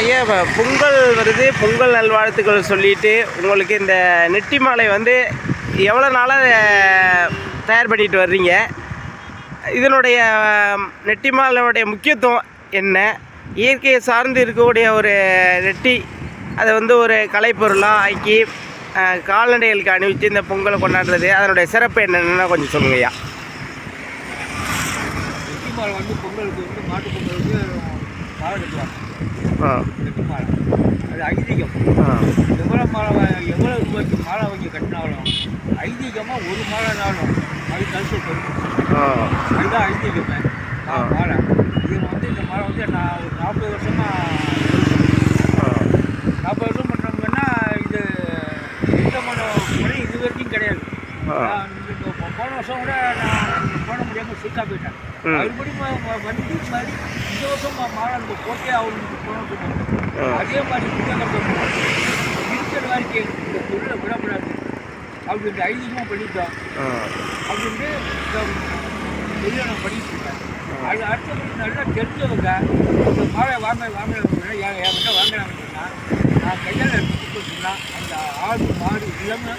ஐயா இப்போ பொங்கல் வருது பொங்கல் நல்வாழ்த்துக்கள் சொல்லிட்டு உங்களுக்கு இந்த நெட்டி மாலை வந்து எவ்வளோ நாளாக தயார் பண்ணிட்டு வர்றீங்க? இதனுடைய நெட்டி மாலையுடைய முக்கியத்துவம் என்ன? இயற்கையை சார்ந்து இருக்கக்கூடிய ஒரு நெட்டி அதை வந்து ஒரு கலைப்பொருளாக ஆக்கி கால்நடைகளுக்கு அணிவித்து இந்த பொங்கலை கொண்டாடுறது. அதனுடைய சிறப்பு என்னென்னா கொஞ்சம் சொல்லுங்க ஐயா. மாலை வந்து பொங்கலுக்கு வந்து மாட்டு பொங்கலுக்கு ஆ. அது ஐதீகம். எவ்வளோ மாலை எவ்வளோ ரூபாய்க்கு மாலை வாங்கி கட்டினாலும் ஐதீகமாக ஒரு மாலைனாலும் அது கழிச்சு கொடுக்கும் ஆ. அதுதான் ஐதீகமே. ஆ. மாலை. இது வந்து இந்த மாலை வந்து நான் ஒரு நாற்பது வருஷமாக நாற்பது வருஷம் பண்ணோம்னா இது எந்த மன முறை இது வரைக்கும் கிடையாது. போன வருஷம் கூட நான் போன முடியாமல் சுத்தா போயிட்டேன். மறுபடியும் வந்து மாதிரி இந்த வருஷம் மா- மாலை நம்ம போட்டே ஆகணும்னு போனோம். அதே மாதிரி இருக்கிற வரைக்கும் இந்த தொழிலை விடக்கூடாது அப்படின்ட்டு ஐதீகமாக பண்ணிட்டோம் அப்படின்ட்டு இந்த தொழிலை நான் பண்ணிட்டு இருக்கேன் அது அடுத்தபடி நல்லா தெரிஞ்சவங்க இந்த மாலை வாங்க வாங்க என் என்கிட்ட வாங்கினாங்க சொன்னா நான் கையால் எடுத்து சொன்னா அந்த ஆடு மாடு எல்லாமே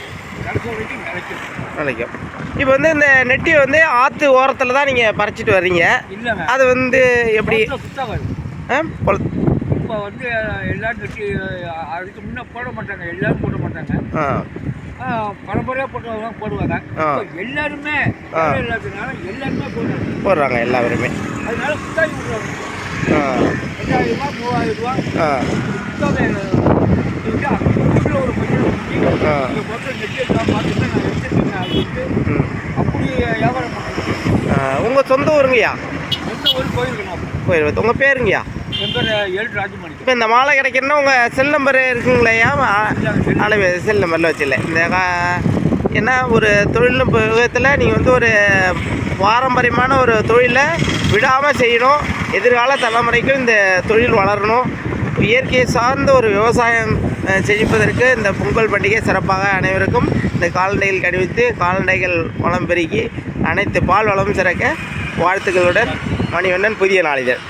நினைக்கும். இப்போ வந்து இந்த நெட்டி வந்து ஆற்று ஓரத்தில் தான் நீங்கள் பறிச்சிட்டு வர்றீங்க. அது வந்து எப்படி? இப்போ வந்து எல்லாரும் வெட்டி அதுக்கு முன்னே போட மாட்டாங்க. எல்லாரும் போட மாட்டாங்க. பரம்பரையாக போட்டவங்க போடுவாங்க. எல்லாருமே இல்லாததுனால எல்லாருமே போடுறாங்க. போடுறாங்க எல்லாருமே. அதனால புத்தாகி விடுறாங்க ரெண்டாயிரம் ரூபா மூவாயிரம் ரூபா ஆ புத்தாகை இருக்கு அந்த ஊரில் ஒரு பையன் வந்து ஆ. இந்த பொருள் நெட்டி எல்லாம் பார்த்துட்டு நான் அப்படியே வியாபாரம் உங்கள் சொந்த ஊருங்கய்யா? எந்த ஒரு கோயிலுக்கு போயிடுவது உங்கள் பேருங்கய்யா? என் பேர் ஏழு ராஜமணி. இப்போ இந்த மாலை கிடைக்கணும்னா உங்கள் செல் நம்பர் இருக்குங்களையா? அளவு செல் நம்பரில் வச்சில்ல இந்த ஏன்னா ஒரு தொழில்நுட்ப யுகத்தில் நீங்கள் வந்து ஒரு பாரம்பரியமான ஒரு தொழிலை விடாமல் செய்யணும். எதிர்கால தலைமுறைக்கும் இந்த தொழில் வளரணும். இயற்கையை சார்ந்த ஒரு விவசாயம் செழிப்பதற்கு இந்த பொங்கல் பண்டிகை சிறப்பாக அனைவருக்கும் இந்த கால்நடைகள் கணிவித்து கால்நடைகள் வளம் பெருகி அனைத்து பால் வளமும் சிறக்க வாழ்த்துக்களுடன் மணிவண்ணன் புதிய நாளிதழ்.